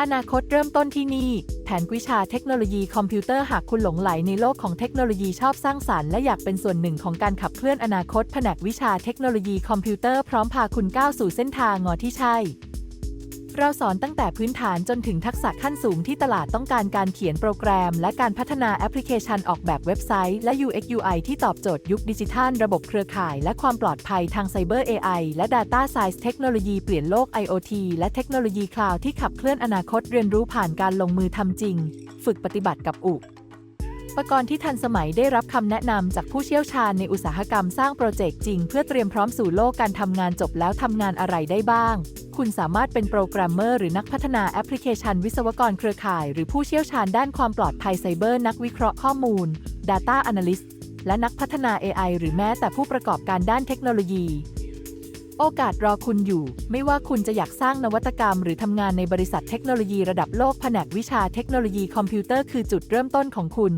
อนาคตเริ่มต้นที่นี่ แผนวิชาเทคโนโลยีคอมพิวเตอร์หากคุณหลงไหลในโลกของเทคโนโลยีชอบสร้างสารรค์และอยากเป็นส่วนหนึ่งของการขับเคลื่อนอนาคต แผนกวิชาเทคโนโลยีคอมพิวเตอร์พร้อมพาคุณก้าวสู่เส้นทางงอที่ใช่ เราสอนตั้งแต่พื้นฐานจนถึงทักษะขั้นสูงที่ตลาดต้องการการเขียนโปรแกรม และการพัฒนาแอปพลิเคชันออกแบบเว็บไซต์ และ UX UI ที่ตอบโจทย์ยุคดิจิทัล ระบบเครือข่าย และความปลอดภัยทางไซเบอร์ AI และ Data Science เทคโนโลยีเปลี่ยนโลก IoT และเทคโนโลยีคลาวด์ที่ขับเคลื่อนอนาคตเรียนรู้ผ่านการลงมือทำจริง ฝึกปฏิบัติกับอุอุ ปกรณ์ที่ทันสมัยได้รับคำแนะนำจากผู้เชี่ยวชาญในอุตสาหกรรมสร้างโปรเจกต์จริง เพื่อเตรียมพร้อมสู่โลกการทำงานจบแล้วทำงานอะไรได้บ้าง คุณสามารถเป็นโปรแกรมเมอร์หรือนักพัฒนาแอปพลิเคชันวิศวกรเครือข่าย หรือผู้เชี่ยวชาญด้านความปลอดภัยไซเบอร์นักวิเคราะห์ข้อมูล Data Analyst และนักพัฒนา AI หรือแม้แต่ผู้ประกอบการด้านเทคโนโลยี โอกาสรอคุณอยู่ ไม่ว่าคุณจะอยากสร้างนวัตกรรม หรือทำงานในบริษัทเทคโนโลยีระดับโลกแผนกวิชาเทคโนโลยีคอมพิวเตอร์คือจุดเริ่มต้นของคุณ